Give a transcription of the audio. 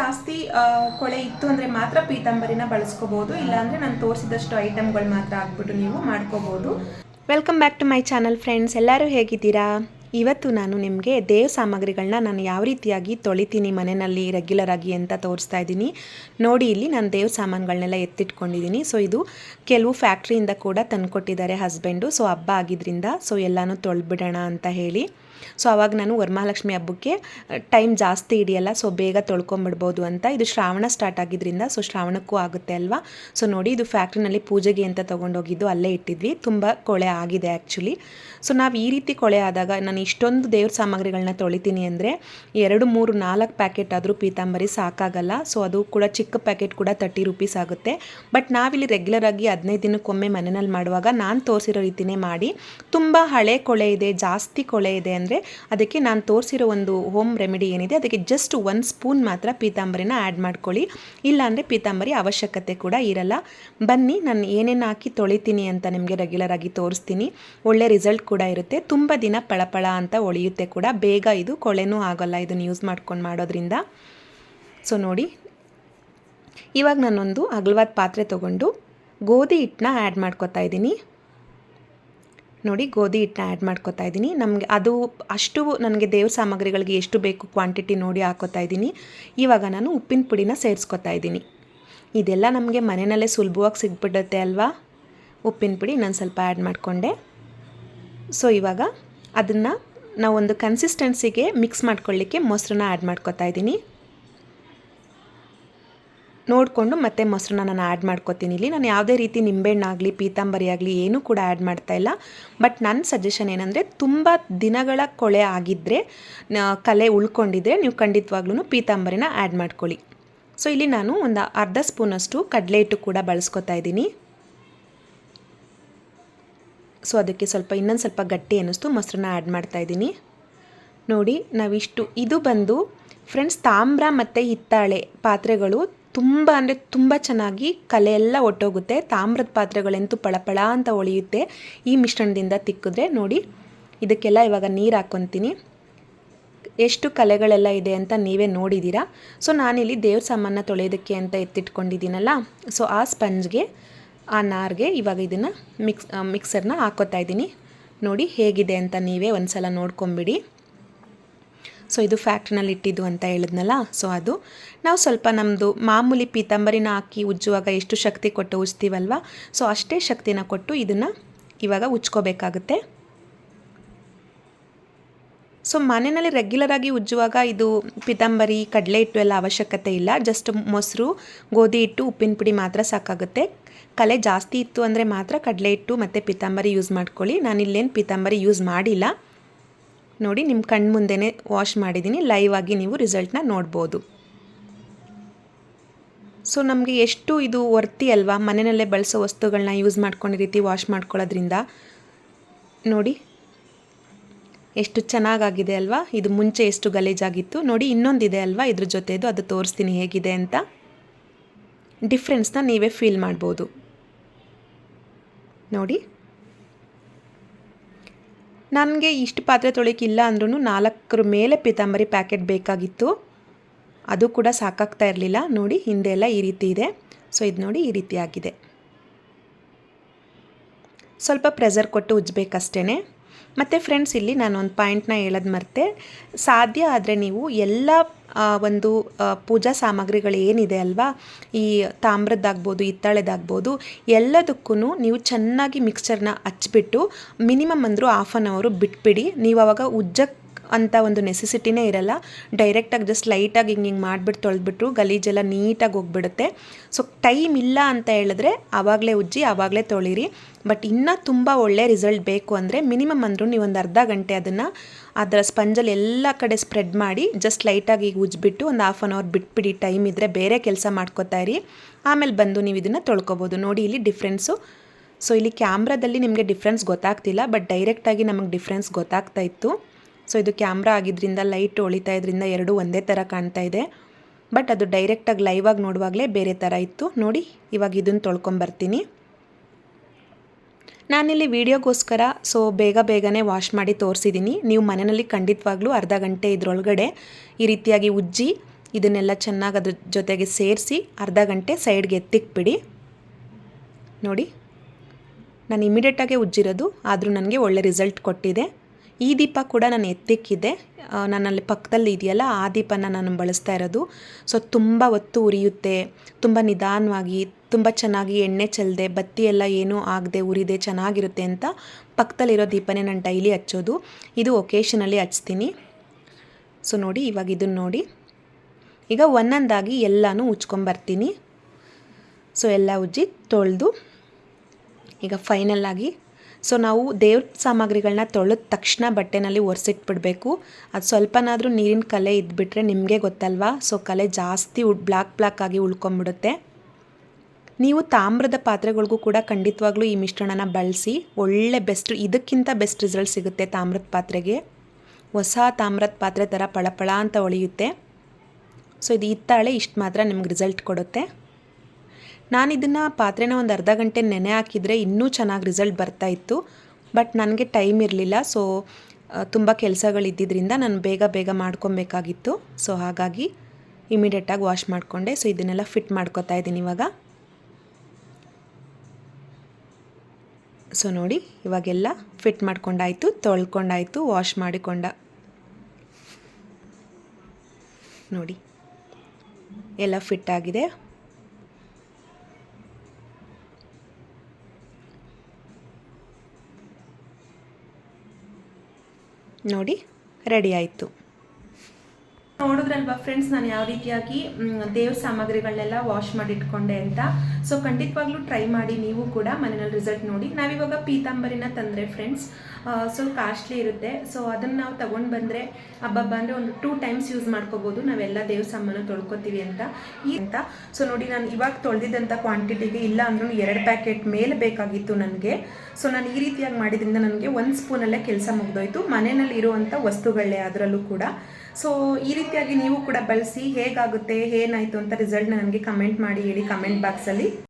ಜಾಸ್ತಿ ಕೊಳೆ ಇತ್ತು ಅಂದರೆ ಮಾತ್ರ ಪೀತಾಂಬರಿನ ಬಳಸ್ಕೋಬೋದು. ಇಲ್ಲಾಂದರೆ ನಾನು ತೋರಿಸಿದಷ್ಟು ಐಟಮ್ಗಳು ಮಾತ್ರ ಹಾಕ್ಬಿಟ್ಟು ನೀವು ಮಾಡ್ಕೋಬೋದು. Welcome back to my channel friends ಎಲ್ಲರೂ ಹೇಗಿದ್ದೀರಾ? ಇವತ್ತು ನಾನು ನಿಮಗೆ ದೇವ್ ಸಾಮಗ್ರಿಗಳನ್ನ ನಾನು ಯಾವ ರೀತಿಯಾಗಿ ತೊಳಿತೀನಿ, ಮನೆಯಲ್ಲಿ ರೆಗ್ಯುಲರ್ ಆಗಿ ಅಂತ ತೋರಿಸ್ತಾ ಇದ್ದೀನಿ. ನೋಡಿ, ಇಲ್ಲಿ ನಾನು ದೇವ್ ಸಾಮಾನುಗಳನ್ನೆಲ್ಲ ಎತ್ತಿಟ್ಕೊಂಡಿದ್ದೀನಿ. ಸೊ ಇದು ಕೆಲವು ಫ್ಯಾಕ್ಟ್ರಿಯಿಂದ ಕೂಡ ತಂದುಕೊಟ್ಟಿದ್ದಾರೆ ಹಸ್ಬೆಂಡು ಸೊ ಹಬ್ಬ ಆಗಿದ್ದರಿಂದ ಸೊ ಎಲ್ಲನೂ ತೊಳೆದ್ಬಿಡೋಣ ಅಂತ ಹೇಳಿ. ಸೊ ಅವಾಗ ನಾನು ವರಮಹಾಲಕ್ಷ್ಮಿ ಹಬ್ಬಕ್ಕೆ ಟೈಮ್ ಜಾಸ್ತಿ ಹಿಡಿಯಲ್ಲ ಸೊ ಬೇಗ ತೊಳ್ಕೊಂಬಿಡ್ಬೋದು ಅಂತ. ಇದು ಶ್ರಾವಣ ಸ್ಟಾರ್ಟ್ ಆಗಿದ್ದರಿಂದ ಸೊ ಶ್ರಾವಣಕ್ಕೂ ಆಗುತ್ತೆ ಅಲ್ವಾ? ಸೊ ನೋಡಿ, ಇದು ಫ್ಯಾಕ್ಟ್ರಿನಲ್ಲಿ ಪೂಜೆಗೆ ಅಂತ ತೊಗೊಂಡೋಗಿದ್ದು ಅಲ್ಲೇ ಇಟ್ಟಿದ್ವಿ. ತುಂಬ ಕೊಳೆ ಆಗಿದೆ ಆ್ಯಕ್ಚುಲಿ ಸೊ ನಾವು ಈ ರೀತಿ ಕೊಳೆ ಆದಾಗ, ನಾನು ಇಷ್ಟೊಂದು ದೇವ್ರ ಸಾಮಗ್ರಿಗಳನ್ನ ತೊಳಿತೀನಿ ಅಂದರೆ, ಎರಡು, ಮೂರು, ನಾಲ್ಕು ಪ್ಯಾಕೆಟ್ ಆದರೂ ಪೀತಾಂಬರಿ ಸಾಕಾಗಲ್ಲ. ಸೊ ಅದು ಕೂಡ ಚಿಕ್ಕ ಪ್ಯಾಕೆಟ್ ಕೂಡ ತರ್ಟಿ ರುಪೀಸ್ ಆಗುತ್ತೆ. ಬಟ್ ನಾವಿಲ್ಲಿ ರೆಗ್ಯುಲರ್ ಆಗಿ ಹದಿನೈದು ದಿನಕ್ಕೊಮ್ಮೆ ಮನೆಯಲ್ಲಿ ಮಾಡುವಾಗ ನಾನು ತೋರಿಸಿರೋ ರೀತಿನೇ ಮಾಡಿ, ತುಂಬ ಹಳೆ ಕೊಳೆ ಇದೆ, ಜಾಸ್ತಿ ಕೊಳೆ ಇದೆ ಅಂದರೆ ಅದಕ್ಕೆ ನಾನು ತೋರಿಸಿರೋ ಒಂದು ಹೋಮ್ ರೆಮಿಡಿ ಏನಿದೆ, ಅದಕ್ಕೆ ಜಸ್ಟ್ ಒಂದು ಸ್ಪೂನ್ ಮಾತ್ರ ಪೀತಾಂಬರಿನ ಆ್ಯಡ್ ಮಾಡ್ಕೊಳ್ಳಿ. ಇಲ್ಲಾಂದರೆ ಪೀತಾಂಬರಿ ಅವಶ್ಯಕತೆ ಕೂಡ ಇರಲ್ಲ. ಬನ್ನಿ, ನಾನು ಏನೇನು ಹಾಕಿ ತೊಳಿತೀನಿ ಅಂತ ನಿಮಗೆ ರೆಗ್ಯುಲರ್ ಆಗಿ ತೋರಿಸ್ತೀನಿ. ಒಳ್ಳೆ ರಿಸಲ್ಟ್ ಕೂಡ ಇರುತ್ತೆ. ತುಂಬ ದಿನ ಪಳಪಳ ಅಂತ ಒಳಿಯುತ್ತೆ ಕೂಡ. ಬೇಗ ಇದು ಕೊಳೆನೂ ಆಗೋಲ್ಲ, ಇದನ್ನು ಯೂಸ್ ಮಾಡ್ಕೊಂಡು ಮಾಡೋದ್ರಿಂದ. ಸೊ ನೋಡಿ. ಇವಾಗ ನಾನೊಂದು ಅಗಲವಾದ ಪಾತ್ರೆ ತೊಗೊಂಡು ಗೋಧಿ ಹಿಟ್ಟನ್ನ ಆ್ಯಡ್ ಮಾಡ್ಕೊತಾ ಇದ್ದೀನಿ. ನೋಡಿ ಗೋಧಿ ಹಿಟ್ಟನ್ನ ಆ್ಯಡ್ ಮಾಡ್ಕೋತಾ ಇದ್ದೀನಿ. ನಮಗೆ ಅದು ಅಷ್ಟು ನನಗೆ ದೇವ್ರ ಸಾಮಗ್ರಿಗಳಿಗೆ ಎಷ್ಟು ಬೇಕು ಕ್ವಾಂಟಿಟಿ ನೋಡಿ ಹಾಕೋತಾ ಇದ್ದೀನಿ. ಇವಾಗ ನಾನು ಉಪ್ಪಿನ ಪುಡಿನ ಸೇರಿಸ್ಕೊತಾ ಇದ್ದೀನಿ. ಇದೆಲ್ಲ ನಮಗೆ ಮನೆಯಲ್ಲೇ ಸುಲಭವಾಗಿ ಸಿಗ್ಬಿಡುತ್ತೆ ಅಲ್ವಾ? ಉಪ್ಪಿನ ಪುಡಿ ನಾನು ಸ್ವಲ್ಪ ಆ್ಯಡ್ ಮಾಡಿಕೊಂಡೆ. ಸೊ ಇವಾಗ ಅದನ್ನು ನಾವು ಒಂದು ಕನ್ಸಿಸ್ಟೆನ್ಸಿಗೆ ಮಿಕ್ಸ್ ಮಾಡ್ಕೊಳ್ಳಿಕ್ಕೆ ಮೊಸರನ್ನ ಆ್ಯಡ್ ಮಾಡ್ಕೊತಾ ಇದ್ದೀನಿ. ನೋಡಿಕೊಂಡು ಮತ್ತೆ ಮೊಸರನ್ನ ನಾನು ಆ್ಯಡ್ ಮಾಡ್ಕೊತೀನಿ. ಇಲ್ಲಿ ನಾನು ಯಾವುದೇ ರೀತಿ ನಿಂಬೆಹಣ್ಣಾಗಲಿ ಪೀತಾಂಬರಿ ಆಗಲಿ ಏನೂ ಕೂಡ ಆ್ಯಡ್ ಮಾಡ್ತಾ ಇಲ್ಲ. ಬಟ್ ನನ್ನ ಸಜೆಷನ್ ಏನಂದರೆ ತುಂಬ ದಿನಗಳ ಕೊಳೆ ಆಗಿದ್ದರೆ ಕಲೆ ಉಳ್ಕೊಂಡಿದ್ರೆ ನೀವು ಖಂಡಿತವಾಗ್ಲೂ ಪೀತಾಂಬರಿನ ಆ್ಯಡ್ ಮಾಡ್ಕೊಳ್ಳಿ. ಸೊ ಇಲ್ಲಿ ನಾನು ಒಂದು ಅರ್ಧ ಸ್ಪೂನಷ್ಟು ಕಡಲೆ ಹಿಟ್ಟು ಕೂಡ ಬಳಸ್ಕೊತಾ ಇದ್ದೀನಿ. ಸೊ ಅದಕ್ಕೆ ಸ್ವಲ್ಪ ಇನ್ನೊಂದು ಸ್ವಲ್ಪ ಗಟ್ಟಿ ಅನ್ನಿಸ್ತು, ಮೊಸರನ್ನ ಆ್ಯಡ್ ಮಾಡ್ತಾ ಇದ್ದೀನಿ. ನೋಡಿ, ನಾವಿಷ್ಟು, ಇದು ಬಂದು ಫ್ರೆಂಡ್ಸ್ ತಾಮ್ರ ಮತ್ತು ಹಿತ್ತಾಳೆ ಪಾತ್ರೆಗಳು ತುಂಬ ಅಂದರೆ ತುಂಬ ಚೆನ್ನಾಗಿ ಕಲೆ ಎಲ್ಲ ಒಟ್ಟೋಗುತ್ತೆ. ತಾಮ್ರದ ಪಾತ್ರೆಗಳಂತೂ ಪಳಪಳ ಅಂತ ಒಳೆಯುತ್ತೆ. ಈ ಮಿಶ್ರಣದಿಂದ ತಿಕ್ಕಿದ್ರೆ ನೋಡಿ, ಇದಕ್ಕೆಲ್ಲ ಇವಾಗ ನೀರು ಹಾಕ್ಕೊತೀನಿ ಎಷ್ಟು ಕಲೆಗಳೆಲ್ಲ ಇದೆ ಅಂತ ನೀವೇ ನೋಡಿದ್ದೀರಾ ಸೊ, ನಾನಿಲ್ಲಿ ದೇವ್ರ ಸಾಮಾನ ತೊಳೆಯೋದಕ್ಕೆ ಅಂತ ಎತ್ತಿಟ್ಕೊಂಡಿದ್ದೀನಲ್ಲ, ಸೊ, ಆ ಸ್ಪಂಜ್ಗೆ, ಆ ನಾರ್ಗೆ ಇವಾಗ ಇದನ್ನು ಮಿಕ್ಸ್ ಮಿಕ್ಸರ್ನ ಹಾಕೋತಾ ಇದ್ದೀನಿ. ನೋಡಿ ಹೇಗಿದೆ ಅಂತ ನೀವೇ ಒಂದು ಸಲ ನೋಡ್ಕೊಂಬಿಡಿ. ಸೊ ಇದು ಫ್ಯಾಕ್ಟ್ರಿನಲ್ಲಿ ಇಟ್ಟಿದ್ದು ಅಂತ ಹೇಳಿದ್ನಲ್ಲ? ಸೊ ಅದು. ನಾವು ಸ್ವಲ್ಪ ನಮ್ಮದು ಮಾಮೂಲಿ ಪೀತಾಂಬರಿನ ಹಾಕಿ ಉಜ್ಜುವಾಗ ಎಷ್ಟು ಶಕ್ತಿ ಕೊಟ್ಟು ಉಜ್ತೀವಲ್ವ? ಸೊ ಅಷ್ಟೇ ಶಕ್ತಿನ ಕೊಟ್ಟು ಇದನ್ನು ಇವಾಗ ಉಜ್ಕೋಬೇಕಾಗುತ್ತೆ. ಸೊ ಮನೆಯಲ್ಲಿ ರೆಗ್ಯುಲರ್ ಆಗಿ ಉಜ್ಜುವಾಗ ಇದು ಪಿತಾಂಬರಿ, ಕಡಲೆ ಹಿಟ್ಟು ಎಲ್ಲ ಅವಶ್ಯಕತೆ ಇಲ್ಲ. ಜಸ್ಟ್ ಮೊಸರು, ಗೋಧಿ ಹಿಟ್ಟು, ಉಪ್ಪಿನ ಪುಡಿ ಮಾತ್ರ ಸಾಕಾಗುತ್ತೆ. ಕಲೆ ಜಾಸ್ತಿ ಇತ್ತು ಅಂದರೆ ಮಾತ್ರ ಕಡಲೆ ಹಿಟ್ಟು ಮತ್ತು ಪಿತಾಂಬರಿ ಯೂಸ್ ಮಾಡ್ಕೊಳ್ಳಿ. ನಾನು ಇಲ್ಲೇನು ಪಿತಾಂಬರಿ ಯೂಸ್ ಮಾಡಿಲ್ಲ. ನೋಡಿ ನಿಮ್ಮ ಕಣ್ಣು ಮುಂದೆನೇ ವಾಶ್ ಮಾಡಿದ್ದೀನಿ. ಲೈವ್ ಆಗಿ ನೀವು ರಿಸಲ್ಟ್ನ ನೋಡ್ಬೋದು. ಸೊ ನಮಗೆ ಎಷ್ಟು ಇದು ವರ್ತಿ ಅಲ್ವಾ? ಮನೆಯಲ್ಲೇ ಬಳಸೋ ವಸ್ತುಗಳನ್ನ ಯೂಸ್ ಮಾಡ್ಕೊಂಡು ರೀತಿ ವಾಶ್ ಮಾಡ್ಕೊಳ್ಳೋದ್ರಿಂದ. ನೋಡಿ, ಎಷ್ಟು ಚೆನ್ನಾಗಾಗಿದೆ ಅಲ್ವಾ? ಇದು ಮುಂಚೆ ಎಷ್ಟು ಗಲೀಜಾಗಿತ್ತು. ನೋಡಿ, ಇನ್ನೊಂದಿದೆ ಅಲ್ವಾ? ಇದ್ರ ಜೊತೆದು ಅದು ತೋರಿಸ್ತೀನಿ ಹೇಗಿದೆ ಅಂತ. ಡಿಫ್ರೆನ್ಸ್ನ ನೀವೇ ಫೀಲ್ ಮಾಡ್ಬೋದು. ನೋಡಿ ನನಗೆ ಇಷ್ಟು ಪಾತ್ರೆ ತೊಳಿಕಿಲ್ಲ ಅಂದ್ರೂ ನಾಲ್ಕರ ಮೇಲೆ ಪೀತಾಂಬರಿ ಪ್ಯಾಕೆಟ್ ಬೇಕಾಗಿತ್ತು. ಅದು ಕೂಡ ಸಾಕಾಗ್ತಾ ಇರಲಿಲ್ಲ. ನೋಡಿ, ಹಿಂದೆ ಎಲ್ಲ ಈ ರೀತಿ ಇದೆ. ಸೊ, ಇದು ನೋಡಿ ಈ ರೀತಿ ಆಗಿದೆ. ಸ್ವಲ್ಪ ಪ್ರೆಸರ್ ಕೊಟ್ಟು ಉಜ್ಜಬೇಕಷ್ಟೇ ಮತ್ತು ಫ್ರೆಂಡ್ಸ್ ಇಲ್ಲಿ ನಾನು ಒಂದು ಪಾಯಿಂಟ್ನ ಹೇಳೋದು ಮರ್ತೆ. ಸಾಧ್ಯ ಆದರೆ ನೀವು ಎಲ್ಲ ಒಂದು ಪೂಜಾ ಸಾಮಗ್ರಿಗಳು ಏನಿದೆ ಅಲ್ವಾ? ಈ ತಾಮ್ರದ್ದಾಗ್ಬೋದು ಹಿತ್ತಾಳೆದಾಗ್ಬೋದು ಎಲ್ಲದಕ್ಕೂ ನೀವು ಚೆನ್ನಾಗಿ ಮಿಕ್ಸ್ಚರ್ನ ಹಚ್ಚಿಬಿಟ್ಟು ಮಿನಿಮಮ್ ಅಂದರೂ ಹಾಫ್ ಆನ್ ಅವರು ಬಿಟ್ಬಿಡಿ. ನೀವು ಆವಾಗ ಉಜ್ಜಕ್ಕೆ ಅಂತ ಒಂದು ನೆಸೆಸಿಟಿನೇ ಇರಲ್ಲ. ಡೈರೆಕ್ಟಾಗಿ ಜಸ್ಟ್ ಲೈಟಾಗಿ ಹಿಂಗೆ ಹಿಂಗೆ ಮಾಡಿಬಿಟ್ಟು ತೊಳೆದ್ಬಿಟ್ರು ಗಲೀಜೆಲ್ಲ ನೀಟಾಗಿ ಹೋಗ್ಬಿಡುತ್ತೆ. ಸೊ ಟೈಮ್ ಇಲ್ಲ ಅಂತ ಹೇಳಿದ್ರೆ ಆವಾಗಲೇ ಉಜ್ಜಿ, ಆವಾಗಲೇ ತೊಳಿರಿ. ಬಟ್ ಇನ್ನೂ ತುಂಬ ಒಳ್ಳೆ ರಿಸಲ್ಟ್ ಬೇಕು ಅಂದರೆ ಮಿನಿಮಮ್ ಅಂದರೂ ನೀವು ಒಂದು ಅರ್ಧ ಗಂಟೆ ಅದನ್ನು ಅದರ ಸ್ಪಂಜಲ್ಲಿ ಎಲ್ಲ ಕಡೆ ಸ್ಪ್ರೆಡ್ ಮಾಡಿ ಜಸ್ಟ್ ಲೈಟಾಗಿ ಈಗ ಉಜ್ಜಿಬಿಟ್ಟು ಒಂದು ಹಾಫ್ ಆನ್ ಅವರ್ ಬಿಟ್ಬಿಡಿ ಟೈಮ್ ಇದ್ದರೆ ಬೇರೆ ಕೆಲಸ ಮಾಡ್ಕೋತಾ ಇರಿ. ಆಮೇಲೆ ಬಂದು ನೀವು ಇದನ್ನು ತೊಳ್ಕೊಬೋದು. ನೋಡಿ ಇಲ್ಲಿ ಡಿಫ್ರೆನ್ಸು ಸೊ ಇಲ್ಲಿ ಕ್ಯಾಮ್ರಾದಲ್ಲಿ ನಿಮಗೆ ಡಿಫ್ರೆನ್ಸ್ ಗೊತ್ತಾಗ್ತಿಲ್ಲ ಬಟ್ ಡೈರೆಕ್ಟಾಗಿ ನಮಗೆ ಡಿಫ್ರೆನ್ಸ್ ಗೊತ್ತಾಗ್ತಾ ಇತ್ತು. ಸೊ ಇದು ಕ್ಯಾಮ್ರಾ ಆಗಿದ್ದರಿಂದ ಲೈಟ್ ಹೊಳಿತಾ ಇದ್ರಿಂದ ಎರಡೂ ಒಂದೇ ಥರ ಕಾಣ್ತಾ ಇದೆ. ಬಟ್ ಅದು ಡೈರೆಕ್ಟಾಗಿ ಲೈವಾಗಿ ನೋಡುವಾಗಲೇ ಬೇರೆ ಥರ ಇತ್ತು. ನೋಡಿ, ಇವಾಗ ಇದನ್ನು ತೊಳ್ಕೊಂಬರ್ತೀನಿ ನಾನಿಲ್ಲಿ ವಿಡಿಯೋಗೋಸ್ಕರ ಸೊ ಬೇಗ ಬೇಗನೆ ವಾಶ್ ಮಾಡಿ ತೋರಿಸಿದ್ದೀನಿ ನೀವು ಮನೆಯಲ್ಲಿ ಖಂಡಿತವಾಗ್ಲೂ ಅರ್ಧ ಗಂಟೆ ಇದರೊಳಗಡೆ ಈ ರೀತಿಯಾಗಿ ಉಜ್ಜಿ, ಇದನ್ನೆಲ್ಲ ಚೆನ್ನಾಗಿ ಅದ್ರ ಜೊತೆಗೆ ಸೇರಿಸಿ ಅರ್ಧ ಗಂಟೆ ಸೈಡ್ಗೆ ಎತ್ತಿಕ್ಬಿಡಿ ನೋಡಿ, ನಾನು ಇಮಿಡಿಯೇಟಾಗೆ ಉಜ್ಜಿರೋದು, ಆದರೂ ನನಗೆ ಒಳ್ಳೆ ರಿಸಲ್ಟ್ ಕೊಟ್ಟಿದೆ. ಈ ದೀಪ ಕೂಡ ನಾನು ಎತ್ತಿಕ್ಕಿದೆ. ನನ್ನಲ್ಲಿ ಪಕ್ಕದಲ್ಲಿ ಇದೆಯಲ್ಲ, ಆ ದೀಪನ ನಾನು ಬಳಸ್ತಾ ಇರೋದು. ಸೊ ತುಂಬ ಹೊತ್ತು ಉರಿಯುತ್ತೆ, ತುಂಬ ನಿಧಾನವಾಗಿ, ತುಂಬ ಚೆನ್ನಾಗಿ ಎಣ್ಣೆ ಚೆಲ್ಲದೆ ಬತ್ತಿ ಎಲ್ಲ ಏನೂ ಆಗದೆ, ಉರಿದೆ, ಚೆನ್ನಾಗಿರುತ್ತೆ ಅಂತ ಪಕ್ಕದಲ್ಲಿರೋ ದೀಪನೇ ನಾನು ಡೈಲಿ ಹಚ್ಚೋದು. ಇದು ಒಕೇಶನಲ್ಲಿ ಹಚ್ತೀನಿ. ಸೊ ನೋಡಿ, ಇವಾಗ ಇದನ್ನು ನೋಡಿ. ಈಗ ಒಂದೊಂದಾಗಿ ಎಲ್ಲನೂ ಉಜ್ಕೊಂಬರ್ತೀನಿ ಸೊ ಎಲ್ಲ ಉಜ್ಜಿ ತೊಳೆದು, ಈಗ ಫೈನಲ್ಲಾಗಿ ಸೊ ನಾವು ದೇವ್ರ ಸಾಮಗ್ರಿಗಳನ್ನ ತೊಳೆದ ತಕ್ಷಣ ಬಟ್ಟೆನಲ್ಲಿ ಒರೆಸಿಟ್ಬಿಡ್ಬೇಕು. ಅದು ಸ್ವಲ್ಪನಾದರೂ ನೀರಿನ ಕಲೆ ಇದ್ಬಿಟ್ರೆ ನಿಮಗೆ ಗೊತ್ತಲ್ವಾ? ಸೊ ಕಲೆ ಜಾಸ್ತಿ ಉಡ್ ಬ್ಲ್ಯಾಕ್ ಬ್ಲ್ಯಾಕ್ ಆಗಿ ಉಳ್ಕೊಂಬಿಡುತ್ತೆ. ನೀವು ತಾಮ್ರದ ಪಾತ್ರೆಗಳಿಗೂ ಕೂಡ ಖಂಡಿತವಾಗ್ಲೂ ಈ ಮಿಶ್ರಣನ ಬಳಸಿ, ಒಳ್ಳೆ ಬೆಸ್ಟ್, ಇದಕ್ಕಿಂತ ಬೆಸ್ಟ್ ರಿಸಲ್ಟ್ ಸಿಗುತ್ತೆ ತಾಮ್ರದ ಪಾತ್ರೆಗೆ. ಹೊಸ ತಾಮ್ರದ ಪಾತ್ರೆ ಥರ ಪಳಪಳ ಅಂತ ಹೊಳೆಯುತ್ತೆ ಸೊ ಇದು ಇತ್ತಾಳೆ, ಇಷ್ಟು ಮಾತ್ರ ನಿಮ್ಗೆ ರಿಸಲ್ಟ್ ಕೊಡುತ್ತೆ. ನಾನು ಇದನ್ನು ಪಾತ್ರೆನ ಒಂದು ಅರ್ಧ ಗಂಟೆ ನೆನೆ ಹಾಕಿದರೆ ಇನ್ನೂ ಚೆನ್ನಾಗಿ ರಿಸಲ್ಟ್ ಬರ್ತಾ ಇತ್ತು. ಬಟ್ ನನಗೆ ಟೈಮ್ ಇರಲಿಲ್ಲ. ಸೊ ತುಂಬ ಕೆಲಸಗಳಿದ್ದಿದ್ದರಿಂದ ನಾನು ಬೇಗ ಬೇಗ ಮಾಡ್ಕೊಬೇಕಾಗಿತ್ತು. ಸೊ ಹಾಗಾಗಿ ಇಮಿಡಿಯೇಟಾಗಿ ವಾಶ್ ಮಾಡಿಕೊಂಡೆ. ಸೊ ಇದನ್ನೆಲ್ಲ ಫಿಟ್ ಮಾಡ್ಕೊತಾ ಇದ್ದೀನಿ ಇವಾಗ. ಸೊ ನೋಡಿ, ಇವಾಗೆಲ್ಲ ಫಿಟ್ ಮಾಡ್ಕೊಂಡಾಯಿತು, ತೊಳ್ಕೊಂಡಾಯಿತು ವಾಶ್ ಮಾಡಿಕೊಂಡ. ನೋಡಿ, ಎಲ್ಲ ಫಿಟ್ ಆಗಿದೆ. ನೋಡಿ ರೆಡಿ ಆಯಿತು. ನೋಡಿದ್ರಲ್ವಾ ಫ್ರೆಂಡ್ಸ್ ನಾನು ಯಾವ ರೀತಿಯಾಗಿ ದೇವ್ರ ಸಾಮಗ್ರಿಗಳನ್ನೆಲ್ಲ ವಾಶ್ ಮಾಡಿ ಇಟ್ಕೊಂಡೆ ಅಂತ. ಸೊ ಖಂಡಿತವಾಗ್ಲೂ ಟ್ರೈ ಮಾಡಿ ನೀವು ಕೂಡ ಮನೆಯಲ್ಲಿ ರಿಸಲ್ಟ್ ನೋಡಿ. ನಾವಿವಾಗ ಪೀತಾಂಬರಿನ ತಂದರೆ ಫ್ರೆಂಡ್ಸ್ ಸೊ ಕಾಸ್ಟ್ಲಿ ಇರುತ್ತೆ. ಸೊ ಅದನ್ನು ನಾವು ತೊಗೊಂಡು ಬಂದರೆ ಹಬ್ಬಬ್ಬ ಅಂದರೆ ಒಂದು ಟೂ ಟೈಮ್ಸ್ ಯೂಸ್ ಮಾಡ್ಕೋಬೋದು. ನಾವೆಲ್ಲ ದೇವ್ರ ಸಾಮಾನು ತೊಳ್ಕೊತೀವಿ ಅಂತ. ಈ ಅಂತ. ಸೊ ನೋಡಿ, ನಾನು ಇವಾಗ ತೊಳೆದಿದ್ದಂಥ ಕ್ವಾಂಟಿಟಿಗೆ ಇಲ್ಲ ಅಂದ್ರೂ ಎರಡು ಪ್ಯಾಕೆಟ್ ಮೇಲೆ ಬೇಕಾಗಿತ್ತು ನನಗೆ. ಸೊ ನಾನು ಈ ರೀತಿಯಾಗಿ ಮಾಡಿದ್ರಿಂದ ನನಗೆ ಒಂದು ಸ್ಪೂನಲ್ಲೇ ಕೆಲಸ ಮುಗ್ದೋಯ್ತು. ಮನೆಯಲ್ಲಿ ಇರುವಂಥ ವಸ್ತುಗಳೇ ಅದರಲ್ಲೂ ಕೂಡ. ಸೊ ಈ ರೀತಿಯಾಗಿ ನೀವು ಕೂಡ ಬಳಸಿ ಹೇಗಾಗುತ್ತೆ, ಏನಾಯಿತು ಅಂತ ರಿಸಲ್ಟ್ನ ನನಗೆ ಕಮೆಂಟ್ ಮಾಡಿ ಹೇಳಿ ಕಮೆಂಟ್ ಬಾಕ್ಸಲ್ಲಿ